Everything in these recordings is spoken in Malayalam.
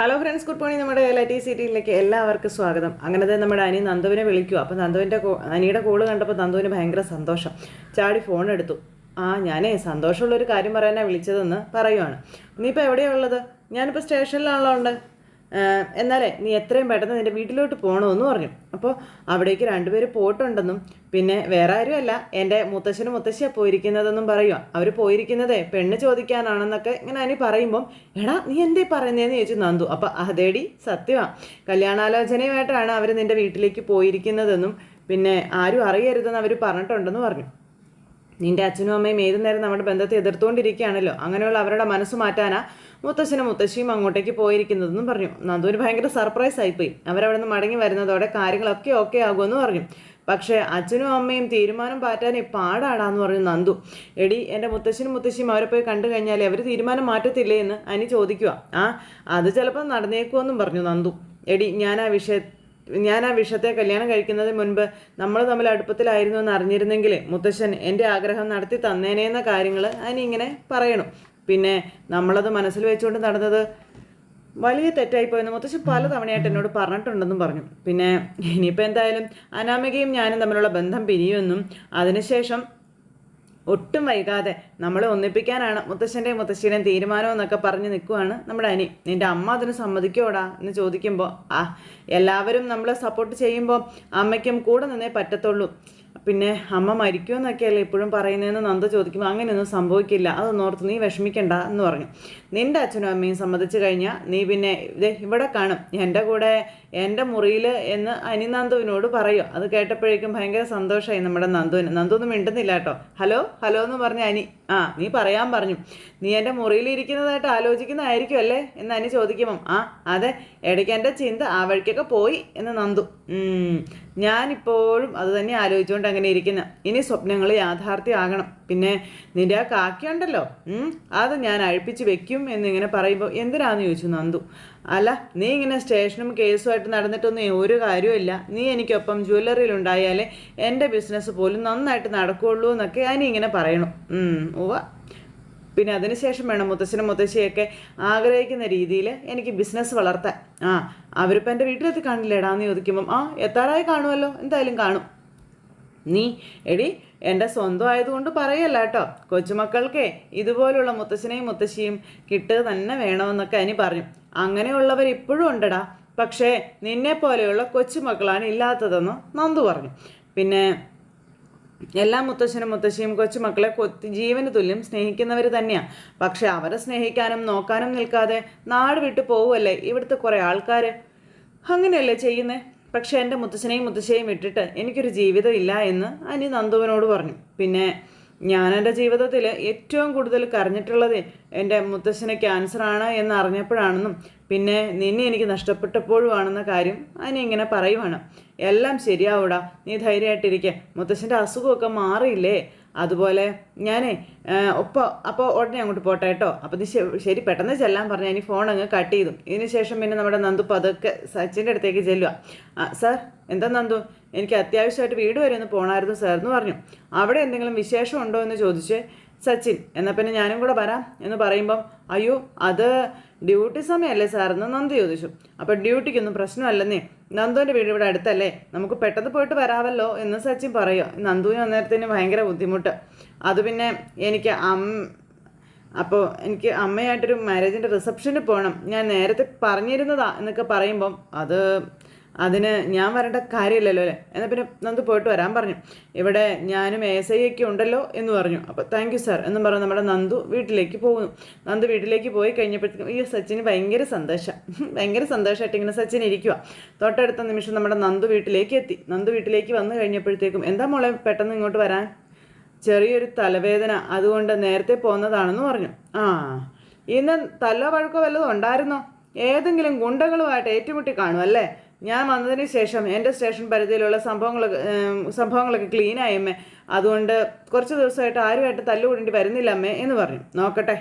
ഹലോ ഫ്രണ്ട്സ് ഗുഡ് മോർണിംഗ് നമ്മുടെ എൽ ഐ ടി സിറ്റിയിലേക്ക് എല്ലാവർക്കും സ്വാഗതം. അങ്ങനെ തന്നെ നമ്മുടെ അനി നന്ദുവിനെ വിളിക്കുക അപ്പോൾ നന്ദുവിന്റെ അനിയുടെ കോൾ കണ്ടപ്പോൾ നന്ദുവിന് ഭയങ്കര സന്തോഷം. ചാടി ഫോൺ എടുത്തു. ആ ഞാനേ സന്തോഷമുള്ളൊരു കാര്യം പറയാനാണ് വിളിച്ചതെന്ന് പറയുവാണ്. നീ ഇപ്പോൾ എവിടെയാണ് ഉള്ളത്? ഞാനിപ്പോൾ സ്റ്റേഷനിലാണല്ലോ ഉണ്ട് എന്നാലേ നീ എത്രയും പെട്ടെന്ന് നിന്റെ വീട്ടിലോട്ട് പോകണമെന്ന് പറഞ്ഞു. അപ്പോൾ അവിടേക്ക് രണ്ടുപേർ പോയിട്ടുണ്ടെന്നും പിന്നെ വേറെ ആരുമല്ല എന്റെ മുത്തശ്ശനും മുത്തശ്ശിയാണ് പോയിരിക്കുന്നതെന്നും പറയുക അവർ പോയിരിക്കുന്നതേ പെണ്ണ് ചോദിക്കാനാണെന്നൊക്കെ ഇങ്ങനെ അനി പറയുമ്പം എടാ നീ എന്തേ പറയുന്നതെന്ന് ചോദിച്ചു നന്ദു. അപ്പോൾ അതേടി സത്യമാണ് കല്യാണാലോചനയുമായിട്ടാണ് അവർ നിന്റെ വീട്ടിലേക്ക് പോയിരിക്കുന്നതെന്നും പിന്നെ ആരും അറിയരുതെന്ന് അവർ പറഞ്ഞിട്ടുണ്ടെന്ന് പറഞ്ഞു. നിന്റെ അച്ഛനും അമ്മയും ഏതു നേരം നമ്മുടെ ബന്ധത്തെ എതിർത്തുകൊണ്ടിരിക്കുകയാണല്ലോ അങ്ങനെയുള്ള അവരുടെ മനസ്സ് മാറ്റാനാ മുത്തശ്ശനും മുത്തശ്ശിയും അങ്ങോട്ടേക്ക് പോയിരിക്കുന്നതെന്നും പറഞ്ഞു. നന്ദുവിന് ഭയങ്കര സർപ്രൈസ് ആയിപ്പോയി. അവരവിടെ നിന്ന് മടങ്ങി വരുന്നതോടെ കാര്യങ്ങളൊക്കെ ഓക്കെ ആകുമെന്ന് പറഞ്ഞു. പക്ഷേ അച്ഛനും അമ്മയും തീരുമാനം പാറ്റാനേ പാടാടാന്ന് പറഞ്ഞു നന്ദു. എടി എന്റെ മുത്തശ്ശനും മുത്തശ്ശിയും അവരെ പോയി കണ്ടു കഴിഞ്ഞാൽ അവർ തീരുമാനം മാറ്റത്തില്ലേ എന്ന് അനി ചോദിക്കുക ആ അത് ചിലപ്പോൾ നടന്നേക്കുമെന്നും പറഞ്ഞു നന്ദു. എടി ഞാൻ ആ വിഷയ ഞാൻ ആ വിഷത്തെ കല്യാണം കഴിക്കുന്നതിന് മുൻപ് നമ്മൾ തമ്മിൽ അടുപ്പത്തിലായിരുന്നു എന്ന് അറിഞ്ഞിരുന്നെങ്കിൽ മുത്തശ്ശൻ എന്റെ ആഗ്രഹം നടത്തി തന്നേനേന്ന കാര്യങ്ങൾ അനി ഇങ്ങനെ പറയണം. പിന്നെ നമ്മളത് മനസ്സിൽ വെച്ചുകൊണ്ട് നടന്നത് വലിയ തെറ്റായിപ്പോയെന്ന് മുത്തശ്ശി പല തവണയായിട്ട് എന്നോട് പറഞ്ഞിട്ടുണ്ടെന്നും പറഞ്ഞു. പിന്നെ ഇനിയിപ്പോൾ എന്തായാലും അനാമികയും ഞാനും തമ്മിലുള്ള ബന്ധം പിരിയുമെന്നും അതിനുശേഷം ഒട്ടും വൈകാതെ നമ്മളെ ഒന്നിപ്പിക്കാനാണ് മുത്തശ്ശന്റെയും മുത്തശ്ശിയുടെയും തീരുമാനം എന്നൊക്കെ പറഞ്ഞ് നിൽക്കുവാണ് നമ്മുടെ അനി. നിന്റെ അമ്മ അതിന് സമ്മതിക്കോടാ എന്ന് ചോദിക്കുമ്പോൾ ആ എല്ലാവരും നമ്മളെ സപ്പോർട്ട് ചെയ്യുമ്പോൾ അമ്മയ്ക്കും കൂടെ നിന്നേ പറ്റത്തുള്ളൂ. പിന്നെ അമ്മ മരിക്കുമെന്നൊക്കെയല്ലേ ഇപ്പോഴും പറയുന്നതെന്ന് നന്ദ ചോദിക്കുമ്പോൾ അങ്ങനെയൊന്നും സംഭവിക്കില്ല. അതൊന്നോർത്ത് നീ വിഷമിക്കണ്ട എന്ന് പറഞ്ഞു. നിന്റെ അച്ഛനും അമ്മയും സമ്മതിച്ചു കഴിഞ്ഞാൽ നീ പിന്നെ ഇവിടെ കാണും. എന്റെ കൂടെ എന്റെ മുറിയിൽ എന്ന് അനി നന്ദുവിനോട് പറയും. അത് കേട്ടപ്പോഴേക്കും ഭയങ്കര സന്തോഷമായി നമ്മുടെ നന്ദുവിന്. നന്ദു ഒന്നും മിണ്ടുന്നില്ല കേട്ടോ. ഹലോ ഹലോ എന്ന് പറഞ്ഞ അനി ആ നീ പറയാൻ പറഞ്ഞു. നീ എന്റെ മുറിയിൽ ഇരിക്കുന്നതായിട്ട് ആലോചിക്കുന്നതായിരിക്കും അല്ലേ? എന്ന് അനി ചോദിക്കുമ്പം ആ അതെ ഇടയ്ക്ക് എന്റെ ചിന്ത ആ വഴിക്കൊക്കെ പോയി എന്ന് നന്ദു. ഞാനിപ്പോഴും അത് തന്നെ ആലോചിച്ചുകൊണ്ട് അങ്ങനെ ഇരിക്കുന്ന. ഇനി സ്വപ്നങ്ങൾ യാഥാർത്ഥ്യമാകണം. പിന്നെ നിന്റെ ആ കാക്കിയുണ്ടല്ലോ അത് ഞാൻ അഴിപ്പിച്ച് വെക്കും എന്നിങ്ങനെ പറയുമ്പോൾ എന്തിനാന്ന് ചോദിച്ചു നന്ദു. അല്ല നീ ഇങ്ങനെ സ്റ്റേഷനും കേസുമായിട്ട് നടന്നിട്ടൊന്നും ഒരു കാര്യമില്ല നീ എനിക്കൊപ്പം ജ്വല്ലറിയിൽ ഉണ്ടായാലേ എന്റെ ബിസിനസ് പോലും നന്നായിട്ട് നടക്കുകയുള്ളൂ എന്നൊക്കെ ഞാൻ ഇങ്ങനെ പറയണം. ഉവ പിന്നെ അതിനുശേഷം വേണം മുത്തശ്ശനും മുത്തശ്ശിയൊക്കെ ആഗ്രഹിക്കുന്ന രീതിയിൽ എനിക്ക് ബിസിനസ് വളർത്താൻ. ആ അവരിപ്പോൾ എന്റെ വീട്ടിലെത്തി കാണില്ലേടാന്ന് ചോദിക്കുമ്പം ആ എത്താറായി കാണുമല്ലോ എന്തായാലും കാണും. നീ എടി എന്റെ സ്വന്തം ആയതുകൊണ്ട് പറയല്ല കേട്ടോ. കൊച്ചുമക്കൾക്കേ ഇതുപോലുള്ള മുത്തശ്ശനെയും മുത്തശ്ശിയും കിട്ടുക തന്നെ വേണമെന്നൊക്കെ അനി പറഞ്ഞു. അങ്ങനെയുള്ളവർ ഇപ്പോഴും ഉണ്ടടാ. പക്ഷേ നിന്നെ പോലെയുള്ള കൊച്ചുമക്കളാണ് ഇല്ലാത്തതെന്ന് നന്ദു പറഞ്ഞു. പിന്നെ എല്ലാ മുത്തശ്ശനും മുത്തശ്ശിയും കൊച്ചുമക്കളെ കൊത്തി ജീവന് തുല്യം സ്നേഹിക്കുന്നവർ തന്നെയാണ് പക്ഷെ അവരെ സ്നേഹിക്കാനും നോക്കാനും നിൽക്കാതെ നാട് വിട്ടു പോവുമല്ലേ ഇവിടുത്തെ കുറേ ആൾക്കാർ അങ്ങനെയല്ലേ ചെയ്യുന്നേ? പക്ഷെ എന്റെ മുത്തശ്ശനെയും മുത്തശ്ശിയെയും വിട്ടിട്ട് എനിക്കൊരു ജീവിതം ഇല്ല എന്ന് അനി നന്ദുവിനോട് പറഞ്ഞു. പിന്നെ ഞാൻ എന്റെ ജീവിതത്തിൽ ഏറ്റവും കൂടുതൽ കരഞ്ഞിട്ടുള്ളത് എന്റെ മുത്തശ്ശന് ക്യാൻസറാണ് എന്ന് അറിഞ്ഞപ്പോഴാണെന്നും പിന്നെ നിന്നെ എനിക്ക് നഷ്ടപ്പെട്ടപ്പോഴുമാണെന്ന കാര്യം അനി ഇങ്ങനെ പറയുവാണ്. എല്ലാം ശരിയാവൂടാ. നീ ധൈര്യമായിട്ടിരിക്കുക മുത്തശ്ശന്റെ അസുഖമൊക്കെ മാറിയില്ലേ? അതുപോലെ ഞാനേ ഒപ്പം അപ്പോൾ ഉടനെ അങ്ങോട്ട് പോട്ടെ കേട്ടോ. അപ്പോൾ ഇത് ശരി പെട്ടെന്ന് ചെല്ലാൻ പറഞ്ഞാൽ ഇനി ഫോൺ അങ്ങ് കട്ട് ചെയ്തു. ഇതിന് ശേഷം പിന്നെ നമ്മുടെ നന്ദു പതുക്കെ സച്ചിന്റെ അടുത്തേക്ക് ചെല്ലുക സാർ എന്താ നന്ദു? എനിക്ക് അത്യാവശ്യമായിട്ട് വീട് വരെ ഒന്ന് പോകണമായിരുന്നു സാർ എന്ന് പറഞ്ഞു. അവിടെ എന്തെങ്കിലും വിശേഷം ഉണ്ടോ എന്ന് ചോദിച്ച്. സച്ചിൻ എന്നാൽ പിന്നെ ഞാനും കൂടെ വരാം എന്ന് പറയുമ്പം അയ്യോ അത് ഡ്യൂട്ടി സമയമല്ലേ സാർ? എന്ന് നന്ദു ചോദിച്ചു. അപ്പോൾ ഡ്യൂട്ടിക്കൊന്നും പ്രശ്നമല്ലെന്നേ. നന്ദുവിന്റെ വീട് ഇവിടെ അടുത്തല്ലേ. നമുക്ക് പെട്ടെന്ന് പോയിട്ട് വരാമല്ലോ എന്ന് സച്ചിൻ പറയുക നന്ദുവിന് അന്നേരത്തിന് ഭയങ്കര ബുദ്ധിമുട്ട്. അത് പിന്നെ എനിക്ക് അം അപ്പോൾ എനിക്ക് അമ്മയായിട്ടൊരു മാരേജിന്റെ റിസപ്ഷന് പോകണം ഞാൻ നേരത്തെ പറഞ്ഞിരുന്നതാ എന്നൊക്കെ പറയുമ്പം അത് അതിന് ഞാൻ വരേണ്ട കാര്യമില്ലല്ലോ അല്ലേ? എന്നാൽ പിന്നെ നമുക്ക് പോയിട്ട് വരാൻ പറഞ്ഞു. ഇവിടെ ഞാനും എസ് ഐ ഒക്കെ ഉണ്ടല്ലോ എന്ന് പറഞ്ഞു. അപ്പോൾ താങ്ക് യു സാർ എന്നും പറഞ്ഞ് നമ്മുടെ നന്ദു വീട്ടിലേക്ക് പോകുന്നു. നന്ദു വീട്ടിലേക്ക് പോയി കഴിഞ്ഞപ്പോഴത്തേക്കും ഈ സച്ചിന് ഭയങ്കര സന്തോഷം. ഭയങ്കര സന്തോഷമായിട്ട് ഇങ്ങനെ സച്ചിൻ ഇരിക്കുക തൊട്ടടുത്ത നിമിഷം നമ്മുടെ നന്ദു വീട്ടിലേക്ക് എത്തി. നന്ദു വീട്ടിലേക്ക് വന്നു കഴിഞ്ഞപ്പോഴത്തേക്കും എന്താ മോളെ പെട്ടെന്ന് ഇങ്ങോട്ട് വരാൻ? ചെറിയൊരു തലവേദന അതുകൊണ്ട് നേരത്തെ പോന്നതാണെന്ന് പറഞ്ഞു. ആ ഇന്ന് തല്ലോ വഴക്കോ വല്ലതും ഉണ്ടായിരുന്നോ? ഏതെങ്കിലും ഗുണ്ടകളുമായിട്ട് ഏറ്റുമുട്ടി കാണും അല്ലേ? ഞാൻ വന്നതിന് ശേഷം എന്റെ സ്റ്റേഷൻ പരിധിയിലുള്ള സംഭവങ്ങളൊക്കെ സംഭവങ്ങളൊക്കെ ക്ലീൻ ആയമ്മേ അതുകൊണ്ട് കുറച്ച് ദിവസമായിട്ട് ആരുമായിട്ട് തല്ലുകൂടേണ്ടി വരുന്നില്ല അമ്മേ എന്ന് പറഞ്ഞു. നോക്കട്ടെ.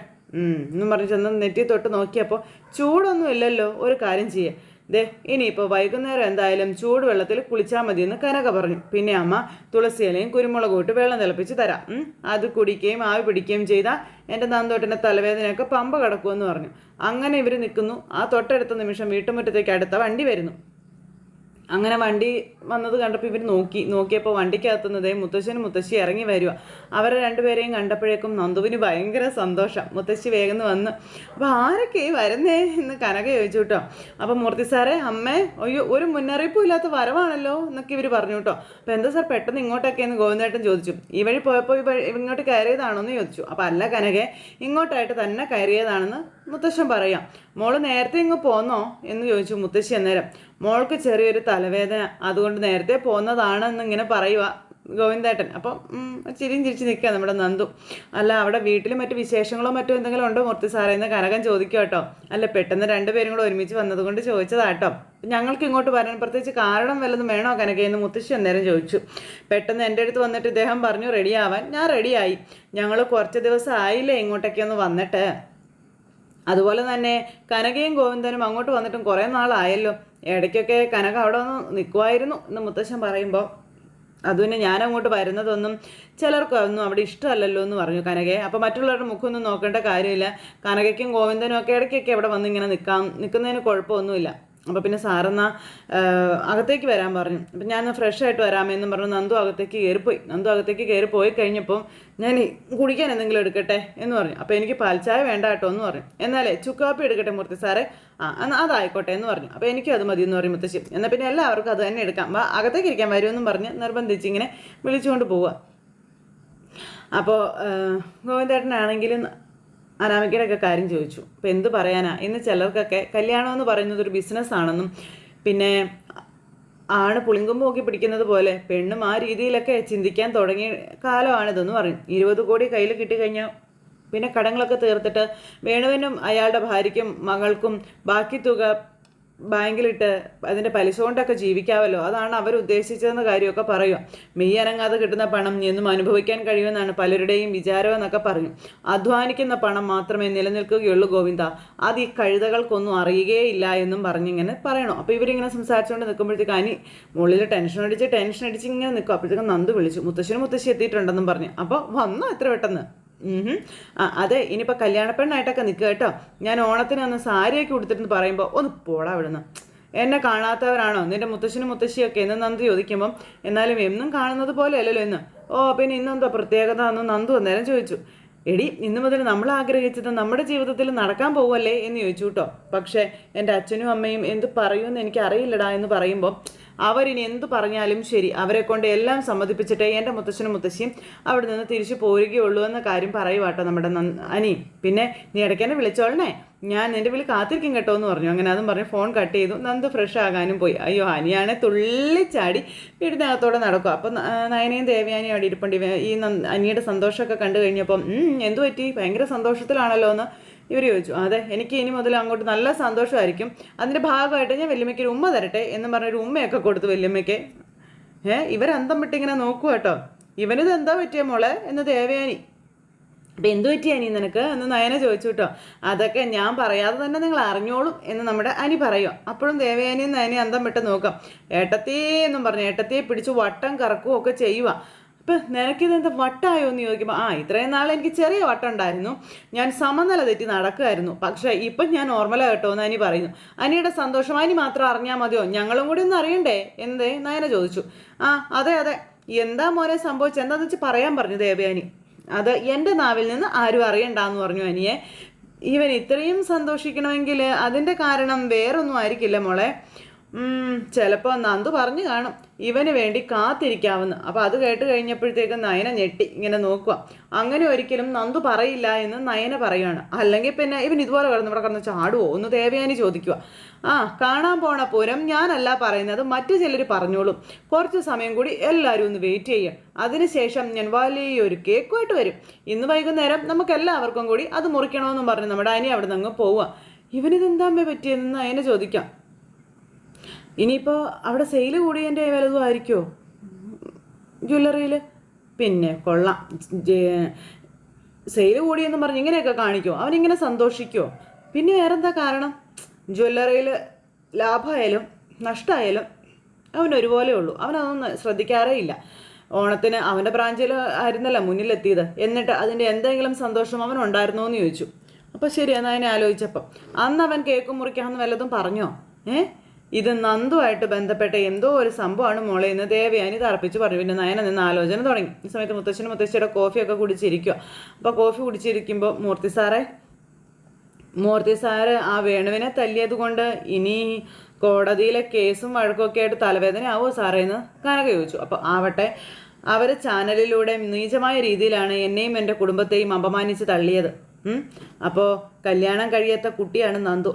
എന്ന് പറഞ്ഞ് ചെന്ന് നെറ്റി തൊട്ട് നോക്കിയപ്പോൾ ചൂടൊന്നും ഇല്ലല്ലോ ഒരു കാര്യം ചെയ്യേ. ദേ ഇനിയിപ്പോൾ വൈകുന്നേരം എന്തായാലും ചൂടുവെള്ളത്തിൽ കുളിച്ചാൽ മതിയെന്ന് കനക പറഞ്ഞു. പിന്നെ അമ്മ തുളസി ഇലയും കുരുമുളകും ഇട്ട് വെള്ളം തിളപ്പിച്ച് തരാം. അത് കുടിക്കുകയും ആവി പിടിക്കുകയും ചെയ്താൽ എന്റെ നന്തോട്ടിന്റെ തലവേദനയൊക്കെ പമ്പ കിടക്കുമെന്ന് പറഞ്ഞു. അങ്ങനെ ഇവർ നിൽക്കുന്നു. ആ തൊട്ടടുത്ത നിമിഷം വീട്ടുമുറ്റത്തേക്ക് അടുത്ത വണ്ടി വരുന്നു. അങ്ങനെ വണ്ടി വന്നത് കണ്ടപ്പോൾ ഇവർ നോക്കി നോക്കിയപ്പോൾ വണ്ടിക്കകത്തുന്നതേ മുത്തശ്ശനും മുത്തശ്ശി ഇറങ്ങി വരിക അവരെ രണ്ടുപേരെയും കണ്ടപ്പോഴേക്കും നന്ദുവിന് ഭയങ്കര സന്തോഷം. മുത്തശ്ശി വേഗം വന്ന് അപ്പോൾ ആരൊക്കെ വരുന്നേ? എന്ന് കനക ചോദിച്ചു കേട്ടോ അപ്പോൾ മൂർത്തി സാറേ അമ്മേ അയ്യോ ഒരു മുന്നറിയിപ്പും ഇല്ലാത്ത വരവാണല്ലോ? എന്നൊക്കെ ഇവർ പറഞ്ഞു കേട്ടോ അപ്പോൾ എന്താ സാർ പെട്ടെന്ന് ഇങ്ങോട്ടൊക്കെ എന്ന് ഗോവിന്ദേട്ടൻ ചോദിച്ചു. ഈ വഴി പോയപ്പോൾ ഇങ്ങോട്ട് കയറിയതാണോ എന്ന് ചോദിച്ചു. അപ്പോൾ അല്ല കനകെ ഇങ്ങോട്ടായിട്ട് തന്നെ കയറിയതാണെന്ന് മുത്തശ്ശൻ പറയാം. മോൾ നേരത്തെ ഇങ്ങ് പോന്നോ? എന്ന് ചോദിച്ചു മുത്തശ്ശി അന്നേരം. മോൾക്ക് ചെറിയൊരു തലവേദന അതുകൊണ്ട് നേരത്തെ പോന്നതാണെന്ന് ഇങ്ങനെ പറയുക ഗോവിന്ദേട്ടൻ. അപ്പം ചിരിയും ചിരിച്ച് നിൽക്കുക നമ്മുടെ നന്ദു. അല്ല അവിടെ വീട്ടിൽ മറ്റു വിശേഷങ്ങളോ മറ്റോ എന്തെങ്കിലും ഉണ്ടോ മൂർത്തി സാറേ? എന്ന് കനകൻ ചോദിക്കുക കേട്ടോ അല്ല പെട്ടെന്ന് രണ്ടുപേരും കൂടെ ഒരുമിച്ച് വന്നതുകൊണ്ട് ചോദിച്ചതാട്ടോ ഞങ്ങൾക്ക് ഇങ്ങോട്ട് വരാൻ പ്രത്യേകിച്ച് കാരണം വല്ലതും വേണോ കനകയെന്ന് മുത്തശ്ശി അന്നേരം ചോദിച്ചു. പെട്ടെന്ന് എന്റെ അടുത്ത് വന്നിട്ട് ഇദ്ദേഹം പറഞ്ഞു റെഡിയാവാൻ. ഞാൻ റെഡിയായി. ഞങ്ങൾ കുറച്ച് ദിവസം ആയില്ലേ ഇങ്ങോട്ടൊക്കെ ഒന്ന് വന്നിട്ട്. അതുപോലെ തന്നെ കനകയും ഗോവിന്ദനും അങ്ങോട്ട് വന്നിട്ടും കുറേ നാളായല്ലോ. ഇടയ്ക്കൊക്കെ കനക അവിടെ ഒന്ന് നിൽക്കുമായിരുന്നു എന്ന് മുത്തശ്ശൻ പറയുമ്പോൾ അതുപിന്നെ ഞാൻ അങ്ങോട്ട് വരുന്നതൊന്നും ചിലർക്കൊന്നും അവിടെ ഇഷ്ടമല്ലല്ലോ എന്ന് പറഞ്ഞു കനകയെ. അപ്പോൾ മറ്റുള്ളവരുടെ മുഖമൊന്നും നോക്കേണ്ട കാര്യമില്ല. കനകയ്ക്കും ഗോവിന്ദനും ഒക്കെ ഇടയ്ക്കൊക്കെ അവിടെ വന്ന് ഇങ്ങനെ നിൽക്കാം. നിൽക്കുന്നതിന് കുഴപ്പമൊന്നുമില്ല. അപ്പോൾ പിന്നെ സാറെന്നാ അകത്തേക്ക് വരാൻ പറഞ്ഞു. അപ്പം ഞാൻ ഫ്രഷ് ആയിട്ട് വരാമെന്നും പറഞ്ഞു. നന്ദു അകത്തേക്ക് കയറിപ്പോയി നന്ദു അകത്തേക്ക് കയറി പോയി കഴിഞ്ഞപ്പോൾ ഞാൻ കുടിക്കാൻ എന്തെങ്കിലും എടുക്കട്ടെ എന്ന് പറഞ്ഞു. അപ്പോൾ എനിക്ക് പാൽച്ചായ വേണ്ട കേട്ടോ എന്ന് പറഞ്ഞു. എന്നാലേ ചുക്കാപ്പി എടുക്കട്ടെ മൂർത്തി സാറേ? ആ എന്നാൽ അതായിക്കോട്ടെ എന്ന് പറഞ്ഞു. അപ്പോൾ എനിക്ക് അത് മതി എന്ന് പറയും മുത്തശ്ശി. എന്നാൽ പിന്നെ എല്ലാവർക്കും അത് തന്നെ എടുക്കാം. അപ്പോൾ അകത്തേക്ക് ഇരിക്കാൻ വരുമെന്നും പറഞ്ഞ് നിർബന്ധിച്ച് ഇങ്ങനെ വിളിച്ചുകൊണ്ട് പോവുക അപ്പോൾ ഗോവിന്ദേട്ടനാണെങ്കിലും അനാമികയുടെ ഒക്കെ കാര്യം ചോദിച്ചു. അപ്പോൾ എന്ത് പറയാനാ? ഇന്ന് ചിലർക്കൊക്കെ കല്യാണം എന്ന് പറയുന്നത് ഒരു ബിസിനസ് ആണെന്നും പിന്നെ ആണ് പുളിങ്കും പോക്കി പിടിക്കുന്നത് പോലെ പെണ്ണും ആ രീതിയിലൊക്കെ ചിന്തിക്കാൻ തുടങ്ങിയ കാലമാണിതെന്ന് പറയും. ഇരുപത് കോടി കയ്യിൽ കിട്ടിക്കഴിഞ്ഞാൽ പിന്നെ കടങ്ങളൊക്കെ തീർത്തിട്ട് വേണുവിനും അയാളുടെ ഭാര്യയ്ക്കും മകൾക്കും ബാക്കി തുക ബാങ്കിലിട്ട് അതിന്റെ പലിശ കൊണ്ടൊക്കെ ജീവിക്കാമല്ലോ അതാണ് അവർ ഉദ്ദേശിച്ചതെന്ന കാര്യമൊക്കെ പറയും മെയ് അനങ്ങാതെ കിട്ടുന്ന പണം എന്നും അനുഭവിക്കാൻ കഴിയുമെന്നാണ് പലരുടെയും വിചാരം എന്നൊക്കെ പറഞ്ഞു അധ്വാനിക്കുന്ന പണം മാത്രമേ നിലനിൽക്കുകയുള്ളൂ ഗോവിന്ദ. അത് ഈ കഴുതകൾക്കൊന്നും അറിയുകയില്ല എന്നും പറഞ്ഞിങ്ങനെ പറയണം. അപ്പോൾ ഇവരിങ്ങനെ സംസാരിച്ചുകൊണ്ട് നിൽക്കുമ്പോഴത്തേക്ക് അനി മുകളിൽ ടെൻഷൻ അടിച്ച് ടെൻഷൻ അടിച്ച് ഇങ്ങനെ നിൽക്കും. അപ്പോഴത്തേക്കും നന്ദു വിളിച്ചു. മുത്തശ്ശനും മുത്തശ്ശി എത്തിയിട്ടുണ്ടെന്നും പറഞ്ഞു. അപ്പോൾ വന്നോ എത്ര പെട്ടെന്ന്? അതെ ഇനിയിപ്പോൾ കല്യാണപ്പെണ്ണായിട്ടൊക്കെ നിൽക്കുക കേട്ടോ. ഞാൻ ഓണത്തിന് ഒന്ന് സാരിയൊക്കെ ഉടുത്തിട്ടെന്ന് പറയുമ്പോൾ ഒന്ന് പോടാ അവിടുന്ന്. എന്നെ കാണാത്തവരാണോ? നിന്റെ മുത്തശ്ശനും മുത്തശ്ശിയൊക്കെ എന്ന് നന്ദി ചോദിക്കുമ്പം എന്നാലും എന്നും കാണുന്നത് പോലെ അല്ലല്ലോ ഇന്ന്. ഓ പിന്നെ ഇന്നെന്താ പ്രത്യേകത എന്ന് നന്ദു അന്നേരം ചോദിച്ചു. എടി ഇന്നു മുതൽ നമ്മൾ ആഗ്രഹിച്ചത് നമ്മുടെ ജീവിതത്തിൽ നടക്കാൻ പോവല്ലേ എന്ന് ചോദിച്ചു കേട്ടോ. പക്ഷേ എന്റെ അച്ഛനും അമ്മയും എന്ത് പറയുമെന്ന് എനിക്ക് അറിയില്ലടാ എന്ന് പറയുമ്പോൾ അവരിനി എന്ത് പറഞ്ഞാലും ശരി. അവരെ കൊണ്ട് എല്ലാം സമ്മതിപ്പിച്ചിട്ടേ എന്റെ മുത്തശ്ശനും മുത്തശ്ശിയും അവിടെ നിന്ന് തിരിച്ചു പോരുകയുള്ളൂ എന്ന കാര്യം പറയുവാട്ടോ നമ്മുടെ അനി. പിന്നെ നീ ഇടയ്ക്കെന്നെ വിളിച്ചോളണേ. ഞാൻ എന്റെ വിളി കാത്തിരിക്കും കേട്ടോ എന്ന് പറഞ്ഞു. അങ്ങനെ അതും പറഞ്ഞു ഫോൺ കട്ട് ചെയ്തു. നന്ദ് ഫ്രഷ് ആകാനും പോയി. അയ്യോ അനിയാണെ തുള്ളിച്ചാടി വീടിനകത്തോടെ നടക്കും. അപ്പം നയനയും ദേവയാനിയും അവിടെ ഇരിപ്പുണ്ട്. ഈ അനിയുടെ സന്തോഷമൊക്കെ കണ്ടു കഴിഞ്ഞപ്പം "ഉം, എന്തു പറ്റി? ഭയങ്കര സന്തോഷത്തിലാണല്ലോ എന്ന് ഇവർ ചോദിച്ചു അതെ എനിക്ക് ഇനി മുതൽ അങ്ങോട്ട് നല്ല സന്തോഷമായിരിക്കും. അതിന്റെ ഭാഗമായിട്ട് ഞാൻ വല്യമ്മയ്ക്ക് ഒരു ഉമ്മ തരട്ടെ? എന്ന് പറഞ്ഞൊരു ഉമ്മയൊക്കെ കൊടുത്തു വല്യമ്മയ്ക്ക്. ഏ ഇവരന്തം വിട്ടിങ്ങനെ നോക്കുക കേട്ടോ. ഇവനിത് എന്താ പറ്റിയ മോളെ? എന്ന് ദേവയാനി. അപ്പം എന്തു പറ്റി അനി നിനക്ക്? എന്ന് നയന ചോദിച്ചു കേട്ടോ. അതൊക്കെ ഞാൻ പറയാതെ തന്നെ നിങ്ങൾ അറിഞ്ഞോളും എന്ന് നമ്മുടെ അനി പറയും. അപ്പോഴും ദേവയാനിയും നയനെ അന്തം വിട്ട് നോക്കാം. ഏട്ടത്തേ എന്നും പറഞ്ഞു ഏട്ടത്തിയെ പിടിച്ച് വട്ടം കറക്കുകയൊക്കെ ചെയ്യുക അപ്പം നിനക്കിതെന്താ വട്ടായോ എന്ന് ചോദിക്കുമ്പോൾ ആ ഇത്രയും നാൾ എനിക്ക് ചെറിയ വട്ടം ഉണ്ടായിരുന്നു ഞാൻ സമനില തെറ്റി നടക്കുമായിരുന്നു പക്ഷേ ഇപ്പം ഞാൻ നോർമലാ കേട്ടോ എന്ന് അനി പറയുന്നു. അനിയുടെ സന്തോഷം അനി മാത്രം അറിഞ്ഞാൽ മതിയോ? ഞങ്ങളും കൂടി ഒന്ന് അറിയണ്ടേ? എന്തേ? നയന ചോദിച്ചു. ആ അതെ അതെ. എന്താ മോനെ സംഭവിച്ചത് എന്താന്ന് വെച്ച് പറയാൻ പറഞ്ഞു ദേവയാനി അത് എന്റെ നാവിൽ നിന്ന് ആരും അറിയണ്ടെന്ന് പറഞ്ഞു അനിയെ. ഇവൻ ഇത്രയും സന്തോഷിക്കണമെങ്കിൽ അതിന്റെ കാരണം വേറൊന്നും ആയിരിക്കില്ല മോളെ. ചിലപ്പോൾ നന്ദു പറഞ്ഞു കാണും. ഇവന് വേണ്ടി കാത്തിരിക്കാവുന്ന. അപ്പോൾ അത് കേട്ട് കഴിഞ്ഞപ്പോഴത്തേക്ക് നയന ഞെട്ടി. ഇങ്ങനെ നോക്കുക അങ്ങനെ ഒരിക്കലും നന്ദു പറയില്ല എന്ന് നയന പറയുകയാണ് അല്ലെങ്കിൽ പിന്നെ ഇവൻ ഇതുപോലെ കിടന്ന് ഇവിടെ കിടന്ന് ചാടുവോ? ഒന്ന് ദേവയാനി ചോദിക്കുക ആ കാണാൻ പോണ പൂരം ഞാനല്ല പറയുന്നത്. മറ്റു ചിലർ പറഞ്ഞോളും. കുറച്ച് സമയം കൂടി എല്ലാവരും ഒന്ന് വെയിറ്റ് ചെയ്യുക അതിനുശേഷം ഞാൻ വലിയൊരു കേക്കുമായിട്ട് വരും. ഇന്ന് വൈകുന്നേരം നമുക്ക് എല്ലാവർക്കും കൂടി അത് മുറിക്കണമെന്നും പറഞ്ഞ് നമ്മുടെ അനി അവിടെ നിന്ന് അങ്ങ് പോവുക ഇവനിതെന്താ പറ്റിയതെന്ന് നയന ചോദിക്കാം. ഇനിയിപ്പോൾ അവിടെ സെയിൽ കൂടിയതിന്റെ വലുതും ആയിരിക്കുമോ ജ്വല്ലറിയിൽ പിന്നെ കൊള്ളാം. സെയിൽ കൂടിയെന്ന് പറഞ്ഞ് ഇങ്ങനെയൊക്കെ കാണിക്കുമോ അവനിങ്ങനെ സന്തോഷിക്കുമോ പിന്നെ വേറെന്താ കാരണം? ജ്വല്ലറിയിൽ ലാഭമായാലും നഷ്ടമായാലും അവൻ ഒരുപോലെ ഉള്ളൂ. അവനതൊന്നും ശ്രദ്ധിക്കാറേ ഇല്ല. ഓണത്തിന് അവന്റെ ബ്രാഞ്ചിൽ ആയിരുന്നല്ല മുന്നിലെത്തിയത്. എന്നിട്ട് അതിന്റെ എന്തെങ്കിലും സന്തോഷം അവൻ ഉണ്ടായിരുന്നോ എന്ന് ചോദിച്ചു. അപ്പോൾ ശരി എന്നാൽ അതിനെ ആലോചിച്ചപ്പം. അന്ന് അവൻ കേക്ക് മുറിക്കാമെന്ന് വല്ലതും പറഞ്ഞോ? ഏ? ഇത് നന്ദുമായിട്ട് ബന്ധപ്പെട്ട എന്തോ ഒരു സംഭവമാണ് മോളെ എന്ന് ദേവയാനി തറപ്പിച്ച് പറഞ്ഞു. പിന്നെ നയന നിന്ന് ആലോചന തുടങ്ങി. ഈ സമയത്ത് മുത്തശ്ശനും മുത്തശ്ശിയുടെ കോഫിയൊക്കെ കുടിച്ചിരിക്കുക അപ്പോൾ കോഫി കുടിച്ചിരിക്കുമ്പോൾ മൂർത്തി സാറേ മൂർത്തി സാറ് ആ വേണുവിനെ തല്ലിയത് കൊണ്ട് ഇനി കോടതിയിലെ കേസും വഴക്കൊക്കെ ആയിട്ട് തലവേദന ആവുമോ സാറേ എന്ന് കനക ചോദിച്ചു. അപ്പോൾ ആവട്ടെ അവർ ചാനലിലൂടെ നീചമായ രീതിയിലാണ് എന്നെയും എന്റെ കുടുംബത്തെയും അപമാനിച്ച് തള്ളിയത്. അപ്പോൾ കല്യാണം കഴിയാത്ത കുട്ടിയാണ് നന്ദു.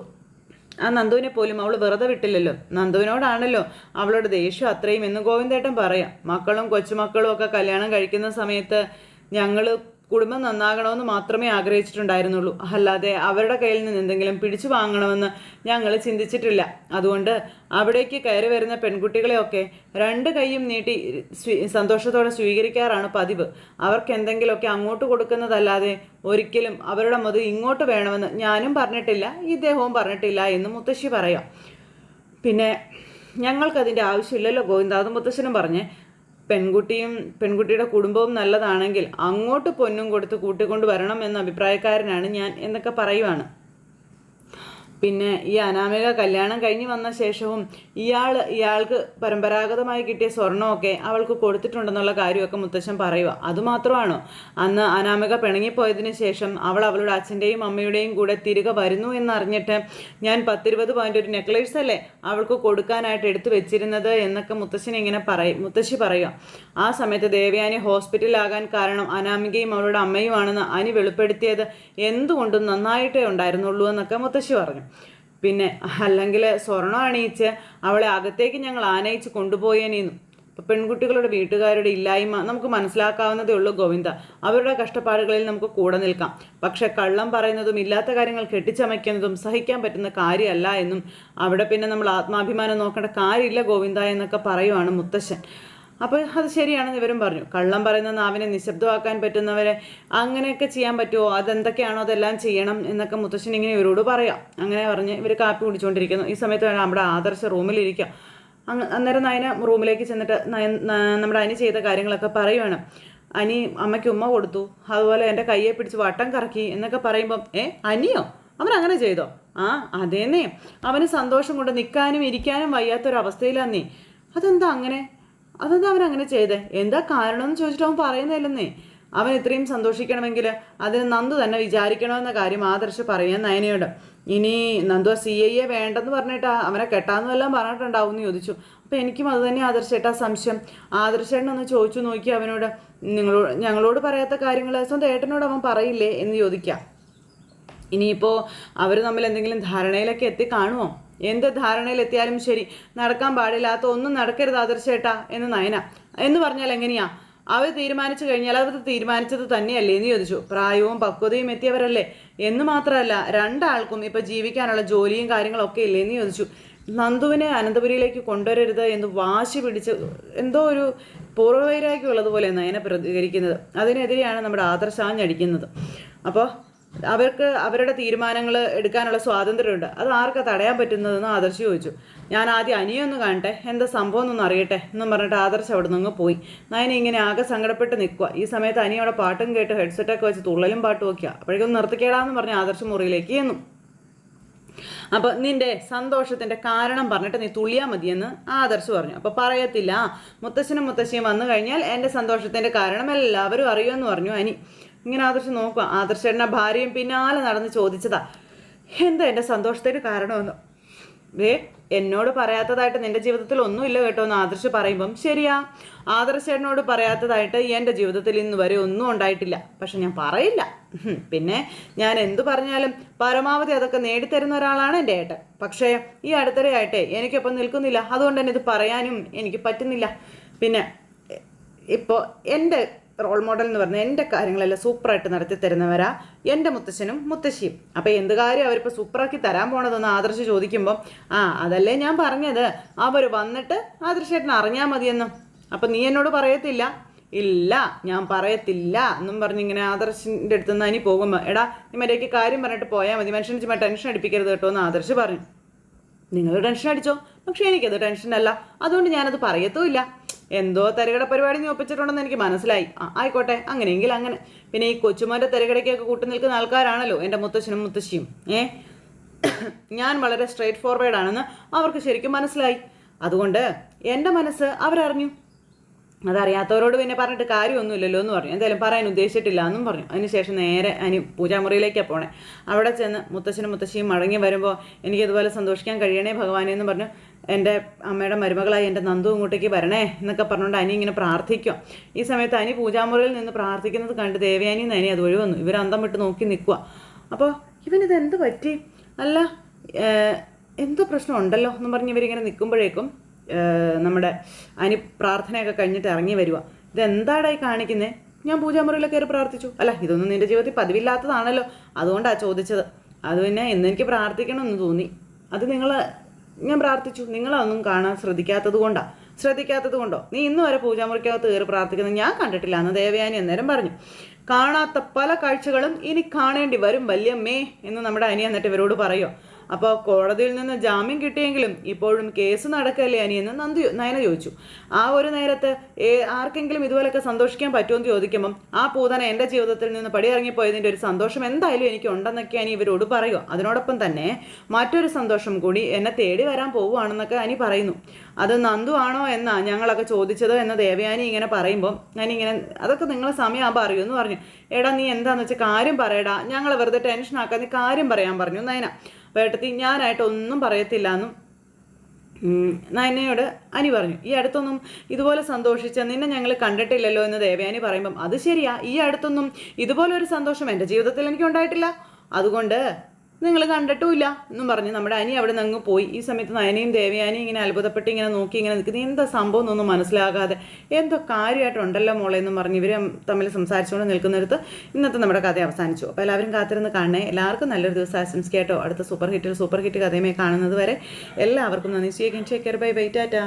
ആ നന്ദുവിനെ പോലും അവൾ വെറുതെ വിട്ടില്ലല്ലോ. നന്ദുവിനോടാണല്ലോ അവളുടെ ദേഷ്യം അത്രയും എന്ന് ഗോവിന്ദേട്ടൻ പറയാം. മക്കളും കൊച്ചുമക്കളും ഒക്കെ കല്യാണം കഴിക്കുന്ന സമയത്ത് ഞങ്ങൾ കുടുംബം നന്നാകണമെന്ന് മാത്രമേ ആഗ്രഹിച്ചിട്ടുണ്ടായിരുന്നുള്ളൂ. അല്ലാതെ അവരുടെ കയ്യിൽ നിന്ന് എന്തെങ്കിലും പിടിച്ചു വാങ്ങണമെന്ന് ഞങ്ങൾ ചിന്തിച്ചിട്ടില്ല. അതുകൊണ്ട് അവിടേക്ക് കയറി വരുന്ന പെൺകുട്ടികളെയൊക്കെ രണ്ട് കൈയും നീട്ടി സന്തോഷത്തോടെ സ്വീകരിക്കാറാണ് പതിവ്. അവർക്ക് എന്തെങ്കിലുമൊക്കെ അങ്ങോട്ട് കൊടുക്കുന്നതല്ലാതെ ഒരിക്കലും അവരുടെ മത് ഇങ്ങോട്ട് വേണമെന്ന് ഞാനും പറഞ്ഞിട്ടില്ല ഇദ്ദേഹവും പറഞ്ഞിട്ടില്ല എന്ന് മുത്തശ്ശി പറയാം. പിന്നെ ഞങ്ങൾക്കതിന്റെ ആവശ്യമില്ലല്ലോ ഗോവിന്ദാദ് മുത്തശ്ശനും പറഞ്ഞേ പെൺകുട്ടിയും പെൺകുട്ടിയുടെ കുടുംബവും നല്ലതാണെങ്കിൽ അങ്ങോട്ട് പൊന്നും കൊടുത്ത് കൂട്ടിക്കൊണ്ട് വരണം എന്ന അഭിപ്രായക്കാരനാണ് ഞാൻ എന്നൊക്കെ പറയുവാണ്. പിന്നെ ഈ അനാമിക കല്യാണം കഴിഞ്ഞ് വന്ന ശേഷവും ഇയാൾ ഇയാൾക്ക് പരമ്പരാഗതമായി കിട്ടിയ സ്വർണമൊക്കെ അവൾക്ക് കൊടുത്തിട്ടുണ്ടെന്നുള്ള കാര്യമൊക്കെ മുത്തശ്ശൻ പറയുക അതുമാത്രമാണോ അന്ന് അനാമിക പിണങ്ങിപ്പോയതിന് ശേഷം അവൾ അവളുടെ അച്ഛന്റെയും അമ്മയുടെയും കൂടെ തിരികെ വരുന്നു എന്നറിഞ്ഞിട്ട് ഞാൻ പത്തിരുപത് പോയിന്റ് ഒരു നെക്ലേസ് അല്ലേ അവൾക്ക് കൊടുക്കാനായിട്ട് എടുത്തു വെച്ചിരുന്നത് എന്നൊക്കെ മുത്തശ്ശൻ ഇങ്ങനെ പറയും മുത്തശ്ശി പറയുക ആ സമയത്ത് ദേവയാനി ഹോസ്പിറ്റലിലാകാൻ കാരണം അനാമികയും അവളുടെ അമ്മയുമാണെന്ന് അനി വെളിപ്പെടുത്തിയത് എന്തുകൊണ്ടും നന്നായിട്ടേ ഉണ്ടായിരുന്നുള്ളൂ എന്നൊക്കെ മുത്തശ്ശി പറഞ്ഞു. പിന്നെ അല്ലെങ്കിൽ സ്വർണം അണിയിച്ച് അവളെ അകത്തേക്ക് ഞങ്ങൾ ആനയിച്ച് കൊണ്ടുപോയേനീന്നു പെൺകുട്ടികളുടെ വീട്ടുകാരുടെ ഇല്ലായ്മ നമുക്ക് മനസ്സിലാക്കാവുന്നതേ ഉള്ളൂ ഗോവിന്ദ. അവരുടെ കഷ്ടപ്പാടുകളിൽ നമുക്ക് കൂടെ നിൽക്കാം. പക്ഷെ കള്ളം പറയുന്നതും ഇല്ലാത്ത കാര്യങ്ങൾ കെട്ടിച്ചമയ്ക്കുന്നതും സഹിക്കാൻ പറ്റുന്ന കാര്യമല്ല എന്നും അവിടെ പിന്നെ നമ്മൾ ആത്മാഭിമാനം നോക്കേണ്ട കാര്യമില്ല ഗോവിന്ദ എന്നൊക്കെ പറയുവാണ് മുത്തശ്ശൻ. അപ്പോൾ അത് ശരിയാണെന്ന് ഇവരും പറഞ്ഞു. കള്ളം പറയുന്ന നാവിനെ നിശബ്ദമാക്കാൻ പറ്റുന്നവരെ അങ്ങനെയൊക്കെ ചെയ്യാൻ പറ്റുമോ അതെന്തൊക്കെയാണോ അതെല്ലാം ചെയ്യണം എന്നൊക്കെ മുത്തശ്ശൻ ഇങ്ങനെ ഇവരോട് പറയാം. അങ്ങനെ പറഞ്ഞ് ഇവർ കാപ്പി കുടിച്ചുകൊണ്ടിരിക്കുന്നു ഈ സമയത്ത് വേണം നമ്മുടെ ആദർശ റൂമിലിരിക്കുക അങ്ങ് അന്നേരം നയന റൂമിലേക്ക് ചെന്നിട്ട് നയൻ നമ്മുടെ അനി ചെയ്ത കാര്യങ്ങളൊക്കെ പറയുവാണ്. അനി അമ്മയ്ക്ക് ഉമ്മ കൊടുത്തു. അതുപോലെ എന്റെ കയ്യെ പിടിച്ച് വട്ടം കറക്കി എന്നൊക്കെ പറയുമ്പം ഏ അനിയോ? അവൻ അങ്ങനെ ചെയ്തോ? ആ അതേന്നേ. അവന് സന്തോഷം കൊണ്ട് നിൽക്കാനും ഇരിക്കാനും വയ്യാത്തൊരവസ്ഥയിലാന്നേ അതെന്താ അങ്ങനെ? അതെന്താ അവൻ അങ്ങനെ ചെയ്തേ? എന്താ കാരണം എന്ന് ചോദിച്ചിട്ട് അവൻ പറയുന്നില്ലെന്നേ. അവൻ ഇത്രയും സന്തോഷിക്കണമെങ്കിൽ അതിന് നന്ദു തന്നെ വിചാരിക്കണമെന്ന കാര്യം ആദർശ് പറയാൻ നയനയോട്. ഇനി നന്ദു സി ഐ എ വേണ്ടെന്ന് പറഞ്ഞിട്ട് അവനെ കെട്ടാന്നും എല്ലാം പറഞ്ഞിട്ടുണ്ടാവും എന്ന് ചോദിച്ചു. അപ്പോൾ എനിക്കും അത് തന്നെ ആദർശേട്ടാ സംശയം. ആദർശേട്ടനൊന്ന് ചോദിച്ചു നോക്കി അവനോട്. നിങ്ങളോട് ഞങ്ങളോട് പറയാത്ത കാര്യങ്ങൾ സ്വന്തം ഏട്ടനോട് അവൻ പറയില്ലേ എന്ന് ചോദിക്കാം. ഇനിയിപ്പോൾ അവർ തമ്മിൽ എന്തെങ്കിലും ധാരണയിലൊക്കെ എത്തി കാണുമോ എന്ത് ധാരണയിലെത്തിയാലും ശരി. നടക്കാൻ പാടില്ലാത്ത ഒന്നും നടക്കരുത് ആദർശേട്ടാ എന്ന് നയന. എന്ന് പറഞ്ഞാൽ എങ്ങനെയാ? അവർ തീരുമാനിച്ചു കഴിഞ്ഞാൽ അവർ തീരുമാനിച്ചത് തന്നെയല്ലേ എന്ന് ചോദിച്ചു. പ്രായവും പക്വതയും എത്തിയവരല്ലേ? എന്ന് മാത്രമല്ല രണ്ടാൾക്കും ഇപ്പൊ ജീവിക്കാനുള്ള ജോലിയും കാര്യങ്ങളൊക്കെ ഇല്ലേ എന്ന് ചോദിച്ചു. നന്ദുവിനെ അനന്തപുരിയിലേക്ക് കൊണ്ടുവരരുത് എന്ന് വാശി പിടിച്ച് എന്തോ ഒരു പൂർവവൈരാഗ്യമുള്ളതുപോലെ നയന പ്രതികരിക്കുന്നത്. അതിനെതിരെയാണ് നമ്മുടെ ആദർശാഞ്ഞടിക്കുന്നത് അപ്പോൾ അവർക്ക് അവരുടെ തീരുമാനങ്ങൾ എടുക്കാനുള്ള സ്വാതന്ത്ര്യമുണ്ട്. അത് ആർക്കാ തടയാൻ പറ്റുന്നതെന്ന് ആദർശ് ചോദിച്ചു. ഞാൻ ആദ്യം അനിയൊന്ന് കാണട്ടെ എന്താ സംഭവം എന്നൊന്ന് അറിയട്ടെ എന്നും പറഞ്ഞിട്ട് ആദർശ് അവിടെ നിന്ന് പോയി. നയന ഇങ്ങനെ ആകെ സങ്കടപ്പെട്ട് നിൽക്കുക ഈ സമയത്ത് അനി പാട്ടും കേട്ട് ഹെഡ്സെറ്റൊക്കെ വെച്ച് തുള്ളലും പാട്ടും വയ്ക്കുക അപ്പോഴേക്കും നിർത്തിക്കേടാന്ന് പറഞ്ഞ് ആദർശ് മുറിയിലേക്ക് എന്നും അപ്പൊ നിന്റെ സന്തോഷത്തിന്റെ കാരണം പറഞ്ഞിട്ട് നീ തുള്ളിയാ മതിയെന്ന് ആദർശ് പറഞ്ഞു. അപ്പൊ പറയത്തില്ല. മുത്തശ്ശനും മുത്തശ്ശിയും വന്നു കഴിഞ്ഞാൽ എന്റെ സന്തോഷത്തിന്റെ കാരണം എല്ലാവരും അറിയുമെന്ന് പറഞ്ഞു അനി. ഇങ്ങനെ ആദർശ് നോക്കുക. ആദർശേട്ടന്റെ ഭാര്യയും പിന്നാലെ നടന്ന് ചോദിച്ചതാ. എന്താ എന്റെ സന്തോഷത്തിന് കാരണമെന്ന്? വേ എന്നോട് പറയാത്തതായിട്ട് നിന്റെ ജീവിതത്തിൽ ഒന്നുമില്ല കേട്ടോ എന്ന് ആദർശ് പറയുമ്പം ശരിയാ. ആദർശേട്ടനോട് പറയാത്തതായിട്ട് എന്റെ ജീവിതത്തിൽ ഇന്ന് വരെ ഒന്നും ഉണ്ടായിട്ടില്ല. പക്ഷെ ഞാൻ പറയില്ല. പിന്നെ ഞാൻ എന്തു പറഞ്ഞാലും പരമാവധി അതൊക്കെ നേടിത്തരുന്ന ഒരാളാണ് എന്റെ ഏട്ടൻ. പക്ഷേ ഈ അടുത്തിടെയായിട്ടെ എനിക്കൊപ്പം നിൽക്കുന്നില്ല. അതുകൊണ്ട് തന്നെ ഇത് പറയാനും എനിക്ക് പറ്റുന്നില്ല. പിന്നെ ഇപ്പോൾ എന്റെ റോൾ മോഡൽ എന്ന് പറഞ്ഞാൽ എന്റെ കാര്യങ്ങളെല്ലാം സൂപ്പറായിട്ട് നടത്തി തരുന്നവരാ എന്റെ മുത്തശ്ശനും മുത്തശ്ശിയും. അപ്പോൾ എന്ത് കാര്യം അവരിപ്പോൾ സൂപ്പറാക്കി തരാൻ പോണതെന്ന് ആദർശ് ചോദിക്കുമ്പോൾ ആ അതല്ലേ ഞാൻ പറഞ്ഞത്. അവർ വന്നിട്ട് ആദർശേട്ടൻ അറിഞ്ഞാൽ മതിയെന്നും. അപ്പം നീ എന്നോട് പറയത്തില്ല? ഇല്ല ഞാൻ പറയത്തില്ല എന്നും പറഞ്ഞിങ്ങനെ ആദർശിന്റെ അടുത്ത് നിന്ന് അനി പോകുമ്പോൾ എടാ നീ മര്യാദയ്ക്ക് കാര്യം പറഞ്ഞിട്ട് പോയാൽ മതി. മനുഷ്യൻ ചുമ്മാ ടെൻഷൻ അടിപ്പിക്കരുത് കേട്ടോ എന്ന് ആദർശ് പറഞ്ഞു. നിങ്ങൾ ടെൻഷൻ അടിച്ചോ? പക്ഷേ എനിക്കത് ടെൻഷനല്ല. അതുകൊണ്ട് ഞാനത് പറയത്തുമില്ല. എന്തോ തരകട പരിപാടി നീ ഒപ്പിച്ചിട്ടുണ്ടെന്ന് എനിക്ക് മനസ്സിലായി. ആ ആയിക്കോട്ടെ അങ്ങനെയെങ്കിൽ അങ്ങനെ. പിന്നെ ഈ കൊച്ചുമാന്റെ തിരകടയ്ക്കൊക്കെ കൂട്ടു നിൽക്കുന്ന ആൾക്കാരാണല്ലോ എന്റെ മുത്തശ്ശനും മുത്തശ്ശിയും. ഏ? ഞാൻ വളരെ സ്ട്രേറ്റ് ഫോർവേഡ് ആണെന്ന് അവർക്ക് ശരിക്കും മനസ്സിലായി. അതുകൊണ്ട് എന്റെ മനസ്സ് അവരറിഞ്ഞു. അതറിയാത്തവരോട് പിന്നെ പറഞ്ഞിട്ട് കാര്യമൊന്നുമില്ലല്ലോ എന്ന് പറഞ്ഞു. എന്തായാലും പറയാൻ ഉദ്ദേശിച്ചിട്ടില്ല എന്നും പറഞ്ഞു. അതിനുശേഷം നേരെ അനി പൂജാമുറിയിലേക്കാണ് പോണേ. അവിടെ ചെന്ന് മുത്തശ്ശനും മുത്തശ്ശിയും മടങ്ങി വരുമ്പോൾ എനിക്കിതുപോലെ സന്തോഷിക്കാൻ കഴിയണേ ഭഗവാനെ എന്ന് പറഞ്ഞു. എന്റെ അമ്മയുടെ മരുമകളായി എന്റെ നന്ദു ഇങ്ങോട്ടേക്ക് വരണേ എന്നൊക്കെ പറഞ്ഞുകൊണ്ട് അനി ഇങ്ങനെ പ്രാർത്ഥിക്കും. ഈ സമയത്ത് അനി പൂജാമുറിയിൽ നിന്ന് പ്രാർത്ഥിക്കുന്നത് കണ്ട് ദേവയാനി അനി അത് ഒഴിവന്നു. ഇവർ അന്തം വിട്ട് നോക്കി നിൽക്കുക അപ്പോൾ ഇവനിത് എന്ത് പറ്റി? അല്ല എന്തോ പ്രശ്നം ഉണ്ടല്ലോ എന്ന് പറഞ്ഞ് ഇവരിങ്ങനെ നിൽക്കുമ്പോഴേക്കും നമ്മുടെ അനി പ്രാർത്ഥനയൊക്കെ കഴിഞ്ഞിട്ട് ഇറങ്ങി വരിക ഇതെന്താടായി കാണിക്കുന്നത് ഞാൻ പൂജാമുറിയിലൊക്കെ കയറി പ്രാർത്ഥിച്ചു. അല്ല ഇതൊന്നും നിന്റെ ജീവിതത്തിൽ പതിവില്ലാത്തതാണല്ലോ. അതുകൊണ്ടാണ് ചോദിച്ചത്. അത് പിന്നെ ഇന്ന് എനിക്ക് പ്രാർത്ഥിക്കണമെന്ന് തോന്നി. അത് നിങ്ങൾ ഞാൻ പ്രാർത്ഥിച്ചു. നിങ്ങളതൊന്നും കാണാൻ ശ്രദ്ധിക്കാത്തത് കൊണ്ടാ. ശ്രദ്ധിക്കാത്തത് കൊണ്ടോ? നീ ഇന്ന് വരെ പൂജാമുറിക്കകത്ത് കയറി പ്രാർത്ഥിക്കുന്നത് ഞാൻ കണ്ടിട്ടില്ല എന്ന് ദേവയാനി അന്നേരം പറഞ്ഞു. കാണാത്ത പല കാഴ്ചകളും ഇനി കാണേണ്ടി വരും വല്യമ്മേ എന്ന് നമ്മുടെ അനി എന്നിട്ട് ഇവരോട് പറയുമോ അപ്പോൾ കോടതിയിൽ നിന്ന് ജാമ്യം കിട്ടിയെങ്കിലും ഇപ്പോഴും കേസ് നടക്കല്ലേ അനിയെന്ന് നന്ദി നയന ചോദിച്ചു. ആ ഒരു നേരത്ത് ആർക്കെങ്കിലും ഇതുപോലൊക്കെ സന്തോഷിക്കാൻ പറ്റുമെന്ന് ചോദിക്കുമ്പം ആ പൂതന എന്റെ ജീവിതത്തിൽ നിന്ന് പടിയിറങ്ങിപ്പോയതിന്റെ ഒരു സന്തോഷം എന്തായാലും എനിക്ക് ഉണ്ടെന്നൊക്കെ അനി ഇവരോട് പറയുക അതിനോടൊപ്പം തന്നെ മറ്റൊരു സന്തോഷം കൂടി എന്നെ തേടി വരാൻ പോവുകയാണെന്നൊക്കെ അനി പറയുന്നു. അത് നന്ദു ആണോ എന്നാ ഞങ്ങളൊക്കെ ചോദിച്ചത് എന്ന് ദേവയാനി ഇങ്ങനെ പറയുമ്പോൾ ഞാനിങ്ങനെ അതൊക്കെ നിങ്ങൾ സമയമാകുമ്പോൾ അറിയുമെന്ന് പറഞ്ഞു. എടാ നീ എന്താന്ന് വെച്ചാൽ കാര്യം പറയടാ. ഞങ്ങളെ വെറുതെ ടെൻഷൻ നീ കാര്യം പറയാൻ പറഞ്ഞു നയന. വേട്ടത്തി ഞാനായിട്ട് ഒന്നും പറയത്തില്ല എന്നും നയനയോട് അനി പറഞ്ഞു. ഈ അടുത്തൊന്നും ഇതുപോലെ സന്തോഷിച്ച നിന്നെ ഞങ്ങൾ കണ്ടിട്ടില്ലല്ലോ എന്ന് ദേവയാനി പറയുമ്പം അത് ശരിയാ. ഈ അടുത്തൊന്നും ഇതുപോലെ ഒരു സന്തോഷം എന്റെ ജീവിതത്തിൽ എനിക്ക് ഉണ്ടായിട്ടില്ല അതുകൊണ്ട് നിങ്ങൾ കണ്ടിട്ടുമില്ല എന്നും പറഞ്ഞ് നമ്മുടെ അനി അവിടെ നിന്ന് അങ്ങ് പോയി. ഈ സമയത്ത് നയനയും ദേവയാനിയും ഇങ്ങനെ അത്ഭുതപ്പെട്ട് ഇങ്ങനെ നോക്കി ഇങ്ങനെ നിൽക്കുന്നത് എന്താ സംഭവം എന്നൊന്നും മനസ്സിലാകാതെ എന്തോ കാര്യമായിട്ടുണ്ടല്ലോ മോളെ എന്നും പറഞ്ഞ് ഇവർ തമ്മിൽ സംസാരിച്ചുകൊണ്ട് നിൽക്കുന്നിടത്ത് ഇന്നത്തെ നമ്മുടെ കഥ അവസാനിച്ചു. അപ്പോൾ എല്ലാവരും കാത്തിരുന്ന് കാണണേ. എല്ലാവർക്കും നല്ലൊരു ദിവസം ആശംസിക്കാട്ടോ അടുത്ത സൂപ്പർ ഹിറ്റിൽ സൂപ്പർ ഹിറ്റ് കഥയുമായി കാണുന്നത് വരെ എല്ലാവർക്കും നന്ദി. സ്വീകരിക്കാൻ ബൈ ബൈ ടാറ്റാ